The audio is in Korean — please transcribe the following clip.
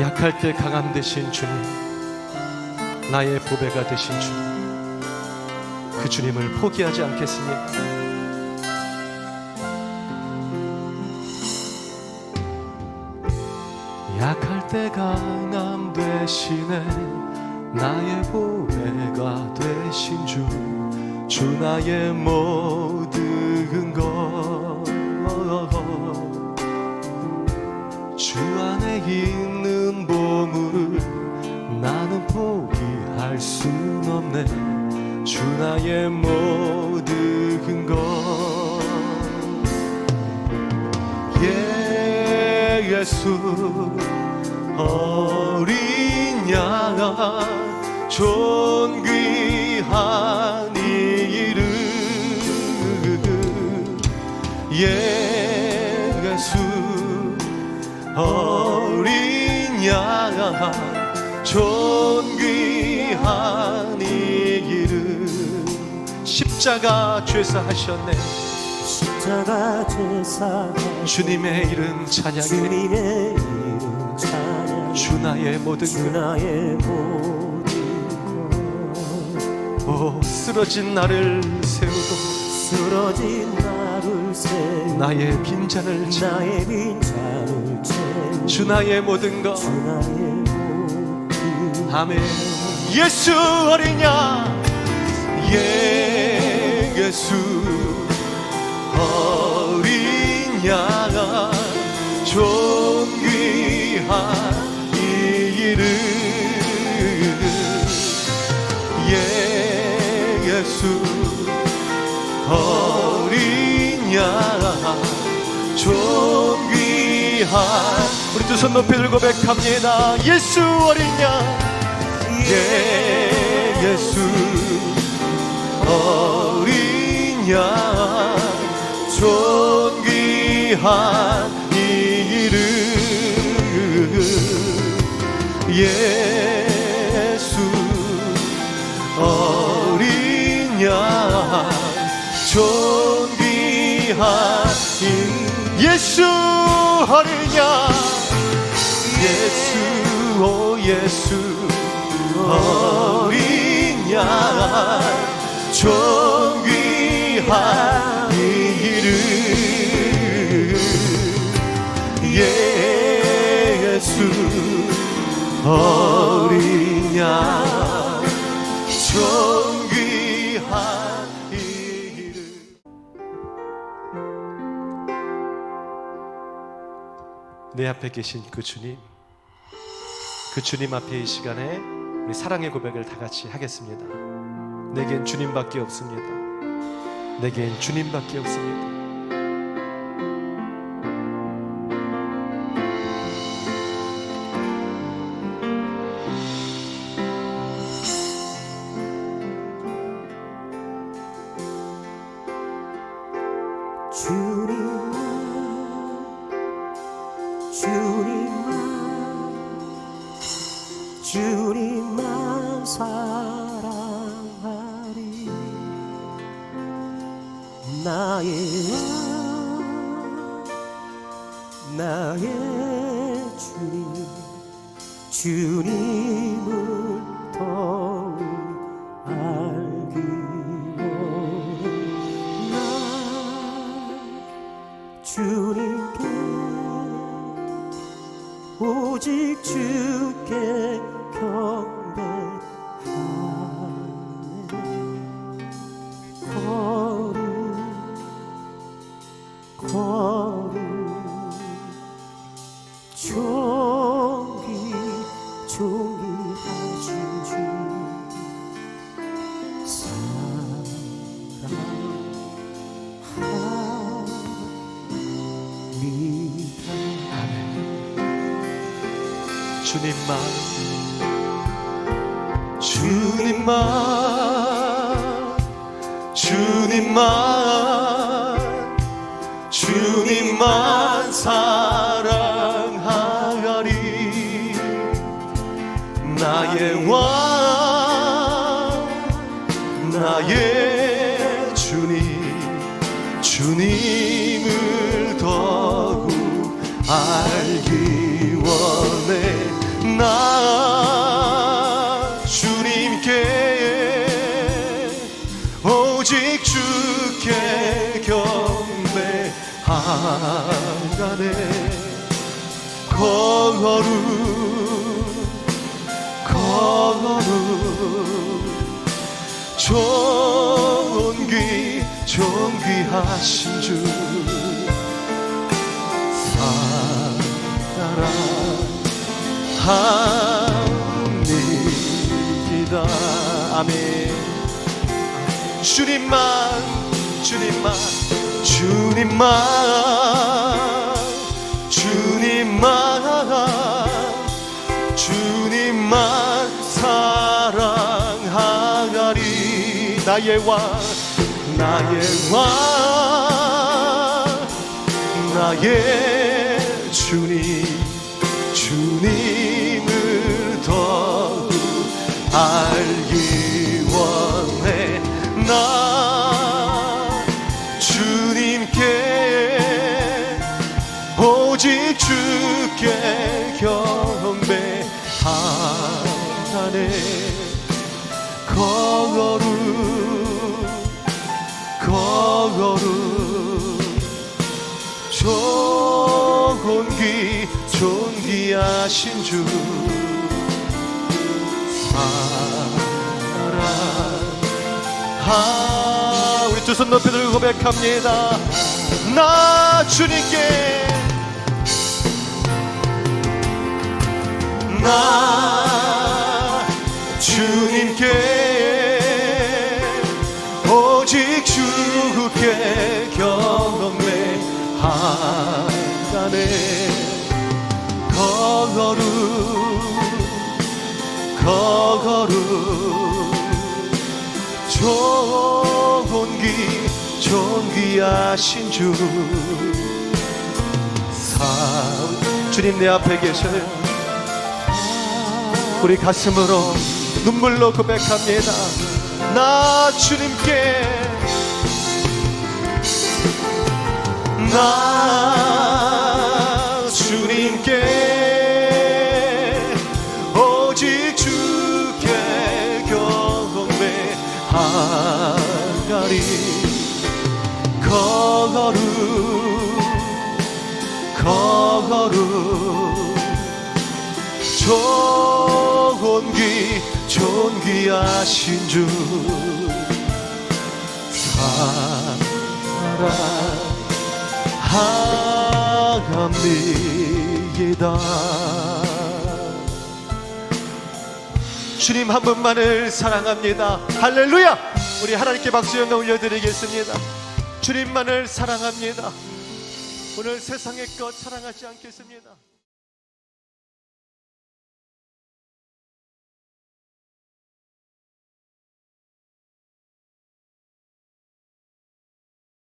약할 때 강함 되신 주님, 나의 보배가 되신 주님, 그 주님을 포기하지 않겠으니 약할 때 강함 되시네 나의 보배가 되신 주, 주 나의 모든 것. 예수 어린 양 존귀한 이름. 예수 어린 양 존귀한 이 이름. 십자가 죄사 하셨네 십자가 제사 주님의 이름 찬양해. 주님의 이름 찬양 주 나의 모든 주 나의 모든 것. 오 쓰러진 나를 세우고 쓰러진 나를 세우 나의 빈잔을 채 나의 빈잔을 채우 주 나의 모든 것. 주 나의 모든 아멘. 예수 어린 양. 예수 어린 양 존귀한 우리 두 손 높이 들고 고백합니다. 예수 어린 양. 예수. 양. 존귀한 이 이름. 예 이 예수 양 예수 오 예수 양 존귀한 이 이름 예수 어 내 앞에 계신 그 주님 그 주님 앞에 이 시간에 우리 사랑의 고백을 다 같이 하겠습니다. 내겐 주님밖에 없습니다. 내겐 주님밖에 없습니다. 주님만 사랑하리. 나의 왕 나의 주님 주님 주님만 주님만 주님만 주님만 사랑하리. 나의 왕 거룩 거룩. 존귀 존귀하신 주. 사랑합니다. 아멘. 주님만 주님만 주님만 주님만 주님만 사랑하리 나의 왕 나의 왕 나의 주님 경배하네 거룩 거룩. 존귀 존귀하신 주. 사랑하 우리 두 손 높이 들고 고백합니다. 나 주님께. 나 주님께 오직 주께 경배하가네 거룩 거룩 존귀 존귀하신 주. 사, 주님 내 앞에 계셔요. 우리 가슴으로 눈물로 고백합니다. 나 주님께 나 주님께 오직 주께 경배하가리. 거룩 거룩 존귀 존귀하신 주 사랑합니다. 주님 한 분만을 사랑합니다. 할렐루야! 우리 하나님께 박수 영광 올려드리겠습니다. 주님만을 사랑합니다. 오늘 세상의 것 사랑하지 않겠습니다